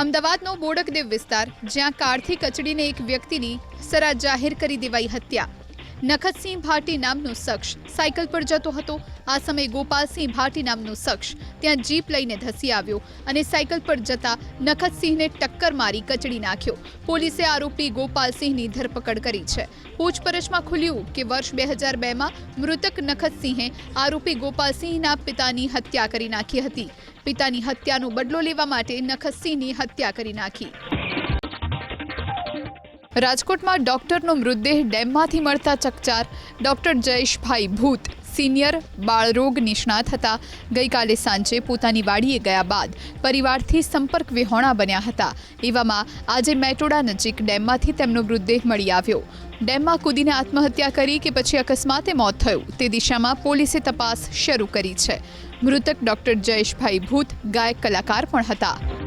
અમદાવાદનો બોડકદેવ વિસ્તાર જ્યાં કારથી કચડીને એક વ્યક્તિની સરા જાહેર કરી દેવાઈ હત્યા. નખતસિંહ ભાટી નામનો શખ્સ સાયકલ પર જતો હતો. આ સમયે ગોપાલસિંહ ભાટી નામનો શખ્સ ત્યાં જીપ લઈને ધસી આવ્યો અને સાયકલ પર જતા નખતસિંહને ટક્કર મારી કચડી નાખ્યો. પોલીસે આરોપી ગોપાલસિંહની ધરપકડ કરી છે. પૂછપરછમાં ખુલ્યું કે વર્ષ બે હજાર બેમાં મૃતક નખતસિંહે આરોપી ગોપાલસિંહના પિતાની હત્યા કરી નાખી હતી. પિતાની હત્યાનો બદલો લેવા માટે નખતસિંહની હત્યા કરી નાખી. રાજકોટમાં ડોક્ટરનો મૃતદેહ ડેમમાંથી મળતા ચકચાર. ડોક્ટર જયેશભાઈ ભૂત, સિનિયર, બાળરોગ નિષ્ણાત હતા. ગઈકાલે સાંજે પોતાની વાડીએ ગયા બાદ પરિવારથી સંપર્ક વિહોણા બન્યા હતા. એવામાં આજે મેટોડા નજીક ડેમમાંથી તેમનો મૃતદેહ મળી આવ્યો. ડેમમાં કૂદીને આત્મહત્યા કરી કે પછી અકસ્માતે મોત થયું, તે દિશામાં પોલીસે તપાસ શરૂ કરી છે. મૃતક ડોક્ટર જયેશભાઈ ભૂત, ગાયક કલાકાર પણ હતા.